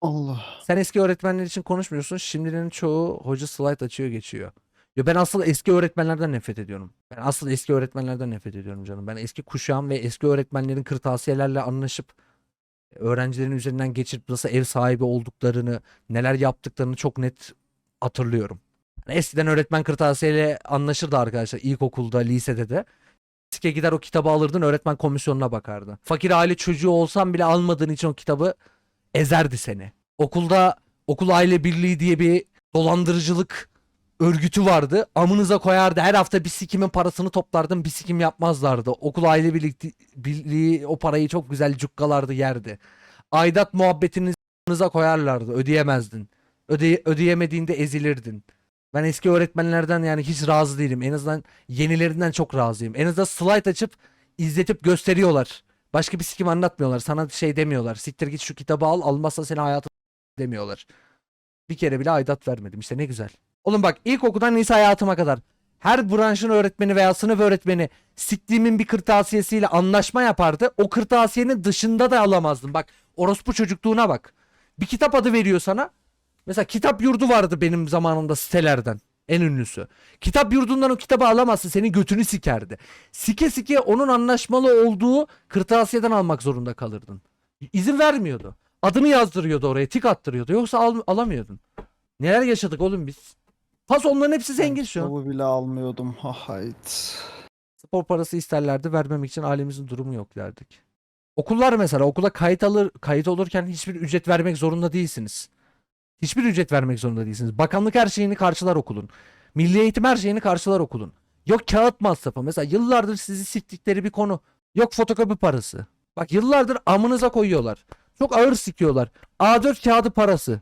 Allah. Sen eski öğretmenler için konuşmuyorsun. Şimdilerin çoğu hoca slide açıyor geçiyor. Ya ben asıl eski öğretmenlerden nefret ediyorum. Ben asıl eski öğretmenlerden nefret ediyorum canım. Ben eski kuşağım ve eski öğretmenlerin kırtasiyelerle anlaşıp öğrencilerin üzerinden geçirip nasıl ev sahibi olduklarını, neler yaptıklarını çok net hatırlıyorum. Yani eskiden öğretmen kırtasiyeyle anlaşırdı arkadaşlar ilkokulda, lisede de. Sike gider o kitabı alırdın öğretmen komisyonuna bakardı. Fakir aile çocuğu olsan bile almadığın için o kitabı ezerdi seni. Okulda okul aile birliği diye bir dolandırıcılık örgütü vardı. Amınıza koyardı. Her hafta bir sikimin parasını toplardım. Bir sikim yapmazlardı. Okul aile birliği, birliği o parayı çok güzel cukkalardı yerdi. Aidat muhabbetini amınıza koyarlardı. Ödeyemezdin. Öde, ödeyemediğinde ezilirdin. Ben eski öğretmenlerden yani hiç razı değilim. En azından yenilerinden çok razıyım. En azından slide açıp izletip gösteriyorlar. Başka bir sikim anlatmıyorlar. Sana şey demiyorlar. Siktir git şu kitabı al. Almazsa seni hayatı demiyorlar. Bir kere bile aidat vermedim. İşte ne güzel. Oğlum bak ilkokuldan lise hayatıma kadar her branşın öğretmeni veya sınıf öğretmeni siktiğimin bir kırtasiyesiyle anlaşma yapardı. O kırtasiyenin dışında da alamazdım. Bak orospu çocukluğuna bak. Bir kitap adı veriyor sana. Mesela kitap yurdu vardı benim zamanımda sitelerden. En ünlüsü. Kitap yurdundan o kitabı alamazsın. Senin götünü sikerdi. Sike sike onun anlaşmalı olduğu kırtasiyeden almak zorunda kalırdın. İzin vermiyordu. Adını yazdırıyordu oraya. Tik attırıyordu. Yoksa al- alamıyordun. Neler yaşadık oğlum biz? Pas onların hepsi zengin şu an. Kitabı bile almıyordum. Ha hayt. Spor parası isterlerdi. Vermemek için ailemizin durumu yok derdik. Okullar mesela okula kayıt alır kayıt olurken hiçbir ücret vermek zorunda değilsiniz. Hiçbir ücret vermek zorunda değilsiniz. Bakanlık her şeyini karşılar okulun. Milli eğitim her şeyini karşılar okulun. Yok kağıt masrafı. Mesela yıllardır sizi siktikleri bir konu. Yok fotokopi parası. Bak yıllardır amınıza koyuyorlar. Çok ağır sikiyorlar. A4 kağıdı parası.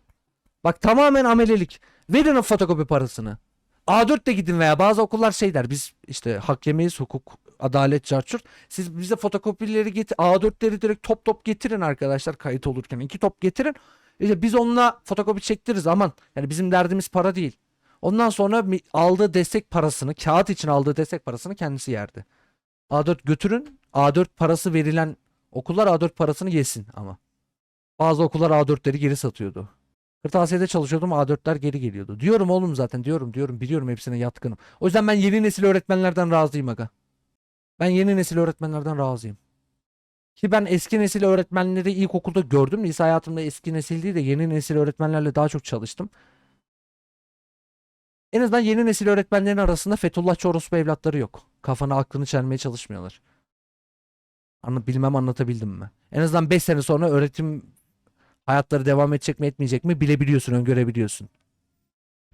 Bak tamamen amelelik. Verin o fotokopi parasını. A4 de gidin veya bazı okullar şey der. Biz işte hak yemeyiz hukuk, adalet, çarçur. Siz bize fotokopileri git A4'leri direkt top top getirin arkadaşlar kayıt olurken. iki top getirin. İşte biz onunla fotokopi çektiririz aman. Yani bizim derdimiz para değil. Ondan sonra aldığı destek parasını, kağıt için aldığı destek parasını kendisi yerdi. A4 götürün. A4 parası verilen okullar A4 parasını yesin ama. Bazı okullar A4'leri geri satıyordu. Kırtasiyede çalışıyordum A4'ler geri geliyordu. Diyorum oğlum zaten diyorum diyorum biliyorum hepsine yatkınım. O yüzden ben yeni nesil öğretmenlerden razıyım aga. Ben yeni nesil öğretmenlerden razıyım. Ki ben eski nesil öğretmenleri ilkokulda gördüm. Lise hayatımda eski nesil değil de yeni nesil öğretmenlerle daha çok çalıştım. En azından yeni nesil öğretmenlerin arasında Fethullahçı orospu evlatları yok. Kafana aklını çelmeye çalışmıyorlar. Anla, bilmem anlatabildim mi? En azından 5 sene sonra öğretim hayatları devam edecek mi etmeyecek mi bilebiliyorsun, öngörebiliyorsun.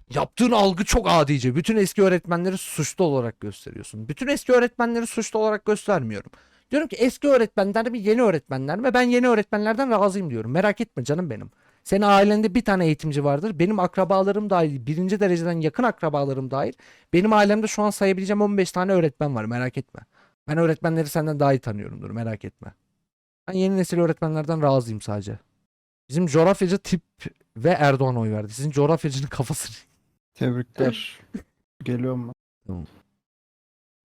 Yaptığın algı çok adice. Bütün eski öğretmenleri suçlu olarak gösteriyorsun. Bütün eski öğretmenleri suçlu olarak göstermiyorum. Diyorum ki eski öğretmenler mi yeni öğretmenler mi? Ben yeni öğretmenlerden razıyım diyorum. Merak etme canım benim. Senin ailende bir tane eğitimci vardır. Benim akrabalarım dahil, birinci dereceden yakın akrabalarım dahil. Benim ailemde şu an sayabileceğim 15 tane öğretmen var. Merak etme. Ben öğretmenleri senden daha iyi tanıyorumdur. Merak etme. Ben yeni nesil öğretmenlerden razıyım sadece. Bizim coğrafyacı tip ve Erdoğan oy verdi. Sizin coğrafyacının kafasını. Tebrikler. Geliyorum ben.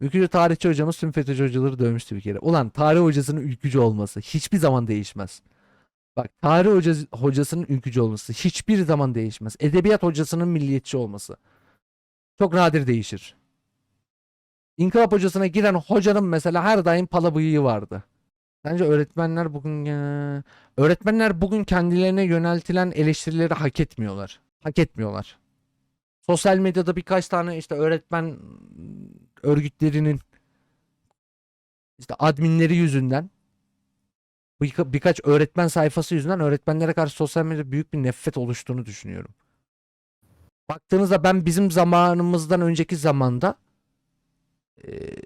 Ülkücü tarihçi hocamız tüm FETÖ'cü hocaları dövmüştü bir kere. Ulan tarih hocasının ülkücü olması hiçbir zaman değişmez. Bak tarih hocası, hocasının ülkücü olması hiçbir zaman değişmez. Edebiyat hocasının milliyetçi olması çok nadir değişir. İnkılap hocasına giren hocanın mesela her daim pala bıyığı vardı. Bence öğretmenler bugün eee, öğretmenler bugün kendilerine yöneltilen eleştirileri hak etmiyorlar. Hak etmiyorlar. Sosyal medyada birkaç tane işte öğretmen örgütlerinin işte adminleri yüzünden birka- birkaç öğretmen sayfası yüzünden öğretmenlere karşı sosyal medyada büyük bir nefret oluştuğunu düşünüyorum. Baktığınızda ben bizim zamanımızdan önceki zamanda eee,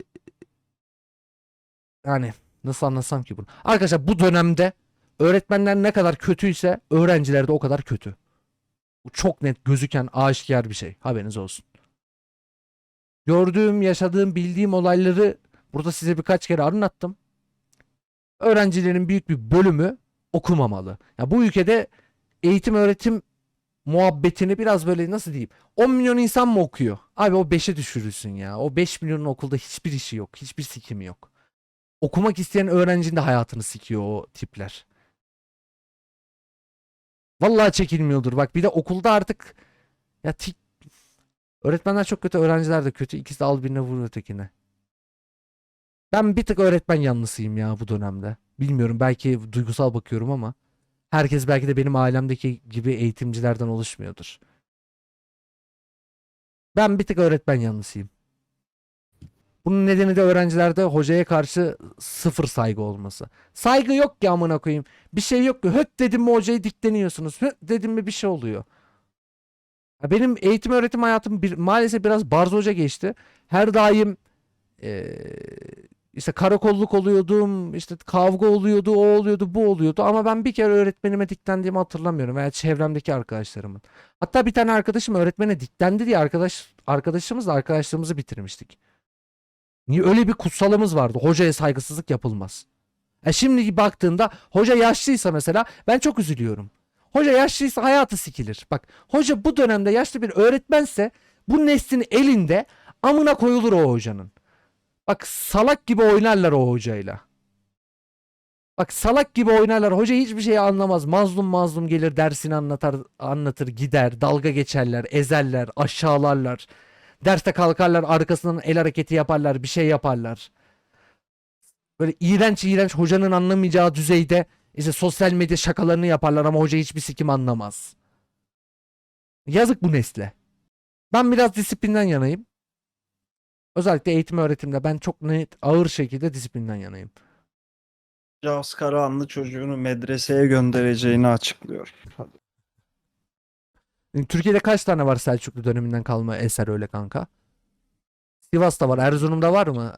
yani nasıl anlatsam ki bunu? Arkadaşlar bu dönemde öğretmenler ne kadar kötüyse öğrenciler de o kadar kötü. Bu çok net gözüken aşikar bir şey. Haberiniz olsun. Gördüğüm, yaşadığım, bildiğim olayları burada size birkaç kere anlattım. Öğrencilerin büyük bir bölümü okumamalı. Ya bu ülkede eğitim öğretim muhabbetini biraz böyle nasıl diyeyim? 10 milyon insan mı okuyor? Abi o 5'e düşürürsün ya. O 5 milyonun okulda hiçbir işi yok. Hiçbir sikimi yok. Okumak isteyen öğrencinin de hayatını sikiyor o tipler. Vallahi çekilmiyordur. Bak bir de okulda artık ya tik öğretmenler çok kötü, öğrenciler de kötü. İkisi de al birine vur ötekine. Ben bir tık öğretmen yanlısıyım ya bu dönemde. Bilmiyorum belki duygusal bakıyorum ama herkes belki de benim ailemdeki gibi eğitimcilerden oluşmuyordur. Ben bir tık öğretmen yanlısıyım. Bunun nedeni de öğrencilerde hocaya karşı sıfır saygı olması. Saygı yok ki amına koyayım. Bir şey yok ki. Höt dedim mi hocayı dikleniyorsunuz. Höt dedim mi bir şey oluyor. Benim eğitim öğretim hayatım bir, maalesef biraz barzoca geçti. Her daim eee, işte karakolluk oluyordum, işte kavga oluyordu, o oluyordu, bu oluyordu. Ama ben bir kere öğretmenime diklendiğimi hatırlamıyorum veya çevremdeki arkadaşlarımın. Hatta bir tane arkadaşım öğretmene diklendi diye arkadaş arkadaşımızla arkadaşlığımızı bitirmiştik. Niye öyle bir kutsalımız vardı. Hocaya saygısızlık yapılmaz. E şimdi baktığında hoca yaşlıysa mesela ben çok üzülüyorum. Hoca yaşlıysa hayatı sikilir. Bak hoca bu dönemde yaşlı bir öğretmense bu neslin elinde amına koyulur o hocanın. Bak salak gibi oynarlar o hocayla. Bak salak gibi oynarlar. Hoca hiçbir şey anlamaz. Mazlum mazlum gelir dersini anlatar, anlatır gider. Dalga geçerler, ezerler, aşağılarlar. Derste kalkarlar arkasından el hareketi yaparlar, bir şey yaparlar. Böyle iğrenç iğrenç hocanın anlamayacağı düzeyde işte sosyal medya şakalarını yaparlar ama hoca hiçbir sikim anlamaz. Yazık bu nesle. Ben biraz disiplinden yanayım. Özellikle eğitim öğretimde ben çok net ağır şekilde disiplinden yanayım. Yaz Karahanlı çocuğunu medreseye göndereceğini açıklıyor. Türkiye'de kaç tane var Selçuklu döneminden kalma eser öyle kanka? Sivas'ta var, Erzurum'da var mı?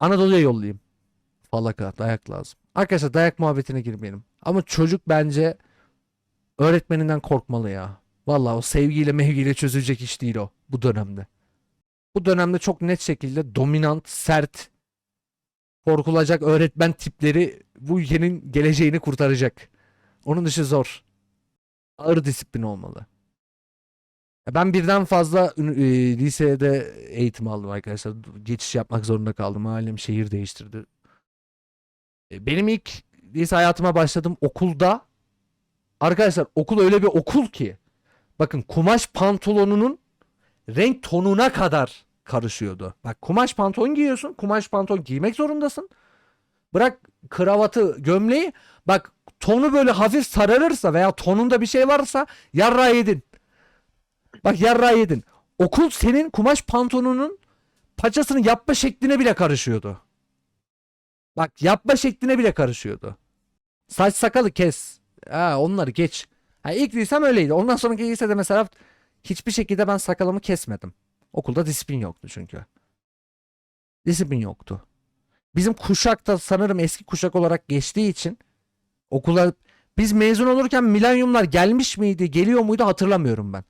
Anadolu'ya yollayayım. Falaka, dayak lazım. Arkadaşlar dayak muhabbetine girmeyelim. Ama çocuk bence öğretmeninden korkmalı ya. Vallahi o sevgiyle mevgiyle çözülecek iş değil o bu dönemde. Bu dönemde çok net şekilde dominant, sert, korkulacak öğretmen tipleri bu ülkenin geleceğini kurtaracak. Onun dışı zor. Ağır disiplin olmalı. Ben birden fazla e, lisede eğitim aldım arkadaşlar. Geçiş yapmak zorunda kaldım. Ailem şehir değiştirdi. E, Benim ilk lise hayatıma başladım okulda. Arkadaşlar okul öyle bir okul ki. Bakın kumaş pantolonunun renk tonuna kadar karışıyordu. Bak kumaş pantolon giyiyorsun. Kumaş pantolon giymek zorundasın. Bırak kravatı, gömleği. Bak tonu böyle hafif sararırsa veya tonunda bir şey varsa yarra yedin. Bak yarra yedin. Okul senin kumaş pantolonunun paçasını yapma şekline bile karışıyordu. Bak yapma şekline bile karışıyordu. Saç sakalı kes. Ha, onları geç. Ha, ilk lisem öyleydi. Ondan sonraki lisede mesela hiçbir şekilde ben sakalımı kesmedim. Okulda disiplin yoktu çünkü. Disiplin yoktu. Bizim kuşak da sanırım eski kuşak olarak geçtiği için okula biz mezun olurken milenyumlar gelmiş miydi, geliyor muydu hatırlamıyorum ben.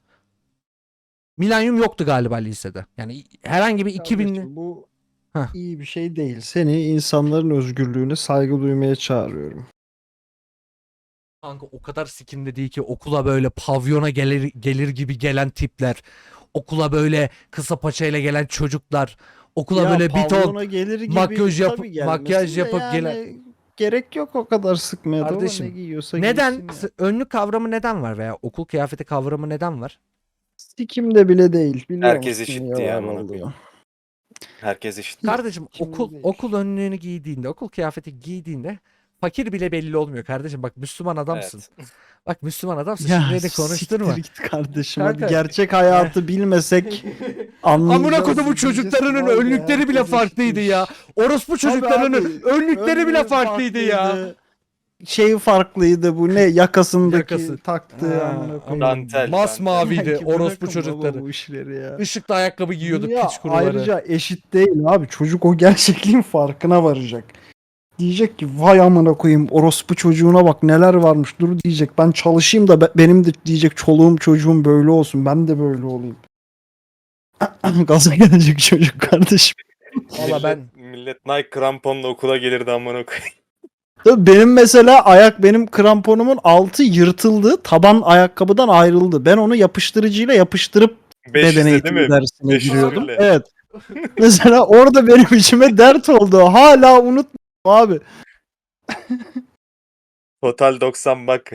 Milenyum yoktu galiba lisede. Yani herhangi bir 2000'li Kardeşim, bu Heh. iyi bir şey değil. Seni insanların özgürlüğüne saygı duymaya çağırıyorum. Kanka o kadar sikimde değil ki okula böyle pavyona gelir, gelir gibi gelen tipler. Okula böyle kısa paçayla gelen çocuklar. Okula Ya böyle bir ton pavyona gelir gibi makyaj yapıp- tabii makyaj de yapıp yani gelen- gerek yok o kadar sıkmaya da Kardeşim, ne giyiyorsa neden giysin ya. önlük kavramı neden var veya okul kıyafeti kavramı neden var? Sikimde bile değil. Biliyor Herkes musun eşit niye ya, var amına oluyor? Herkes eşit. Kardeşim Kimde okul değil. okul önlüğünü giydiğinde, okul kıyafeti giydiğinde fakir bile belli olmuyor kardeşim. Bak Müslüman adamsın. Evet. Bak Müslüman adamsın. Ya Şimdi beni konuşturma. siktir git kardeşim. Kanka. Hadi gerçek hayatı bilmesek anlayacağız. Amına kodumun çocuklarının Vay be, önlükleri bile herkes farklıydı ya. eşitmiş. Orospu çocuklarının abi, önlükleri bile önlüğü farklıydı ya. farklıydı. Şeyi farklıydı bu ne yakasındaki Yakası. taktığı Ha, amına koyayım. Dantel. Masmaviydi Sanki orospu bırakın baba çocukları. Bu işleri ya. Işıklı ayakkabı giyiyordu Dünya piç kuruları. ayrıca eşit değil abi. Çocuk o gerçekliğin farkına varacak. Diyecek ki vay amına koyayım orospu çocuğuna bak neler varmış dur diyecek. Ben çalışayım da be- benim de diyecek çoluğum çocuğum böyle olsun. Ben de böyle olayım. Gaza gelecek çocuk kardeşim. Valla ben Millet, millet Nike kramponla okula gelirdi amına koyayım. Tabii Benim mesela ayak benim kramponumun altı yırtıldı. Taban ayakkabıdan ayrıldı. Ben onu yapıştırıcıyla yapıştırıp 500 beden değil eğitimi mi? dersine 500 giriyordum. bile. Evet. Mesela orada benim içime dert oldu. Hala unutmam abi. Total 90 bak.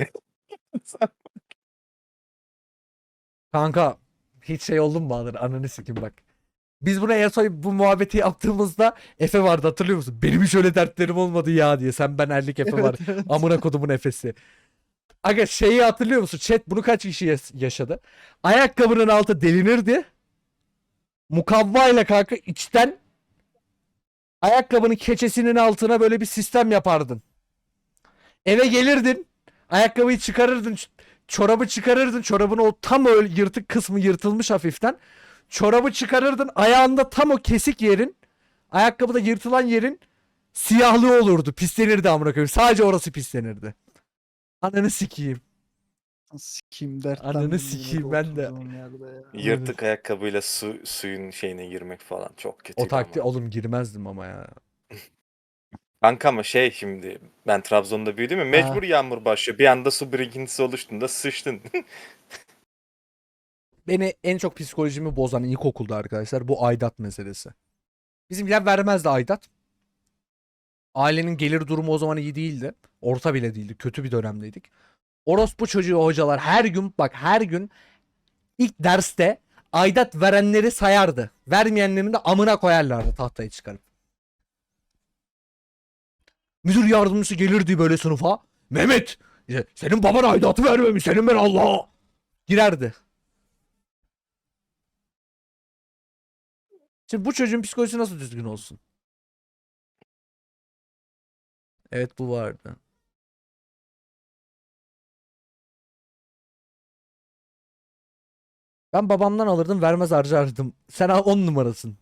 Kanka hiç şey oldun mu Bahadır? Ananı sikim bak. Biz buna en son bu muhabbeti yaptığımızda Efe vardı hatırlıyor musun? Benim hiç öyle dertlerim olmadı ya diye. Sen ben erlik Efe var. Amına kodumun Efe'si. Aga şeyi hatırlıyor musun? Chat bunu kaç kişi yas- yaşadı? Ayakkabının altı delinirdi. Mukavva ile kanka içten ayakkabının keçesinin altına böyle bir sistem yapardın. Eve gelirdin. Ayakkabıyı çıkarırdın. ç- Çorabı çıkarırdın. Çorabın o tam öyle yırtık kısmı yırtılmış hafiften. Çorabı çıkarırdın. Ayağında tam o kesik yerin ayakkabıda yırtılan yerin siyahlığı olurdu. Pislenirdi amına koyayım. Sadece orası pislenirdi. Ananı sikeyim. Sikeyim dertten. Ananı sikeyim ben de. Yırtık ayakkabıyla su, suyun şeyine girmek falan çok kötü. O takti oğlum girmezdim ama ya. Kanka ama şey şimdi ben Trabzon'da büyüdüm ya mecbur yağmur başlıyor. Bir anda su birikintisi oluştuğunda sıçtın. Beni en çok psikolojimi bozan ilkokulda arkadaşlar bu aidat meselesi. Bizimkiler vermezdi aidat. Ailenin gelir durumu o zaman iyi değildi. Orta bile değildi. Kötü bir dönemdeydik. Orospu çocuğu hocalar her gün bak her gün ilk derste aidat verenleri sayardı. Vermeyenlerini de amına koyarlardı tahtaya çıkarıp. Müdür yardımcısı gelirdi böyle sınıfa. Mehmet senin baban aidatı vermemiş senin ben Allah. Girerdi. Şimdi bu çocuğun psikolojisi nasıl düzgün olsun? Evet bu vardı. Ben babamdan alırdım vermez harcardım. Sen 10 numarasın.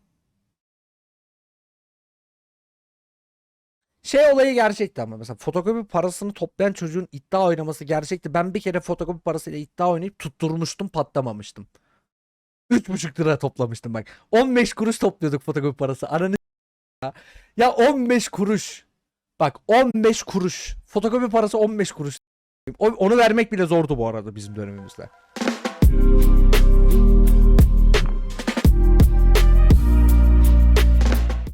Şey olayı gerçekti ama mesela fotokopi parasını toplayan çocuğun iddia oynaması gerçekti. Ben bir kere fotokopi parasıyla iddia oynayıp tutturmuştum patlamamıştım. 3,5 lira toplamıştım bak. 15 kuruş topluyorduk fotokopi parası. Ananı ya. Ya 15 kuruş. Bak 15 kuruş. Fotokopi parası 15 kuruş. Onu vermek bile zordu bu arada bizim dönemimizde.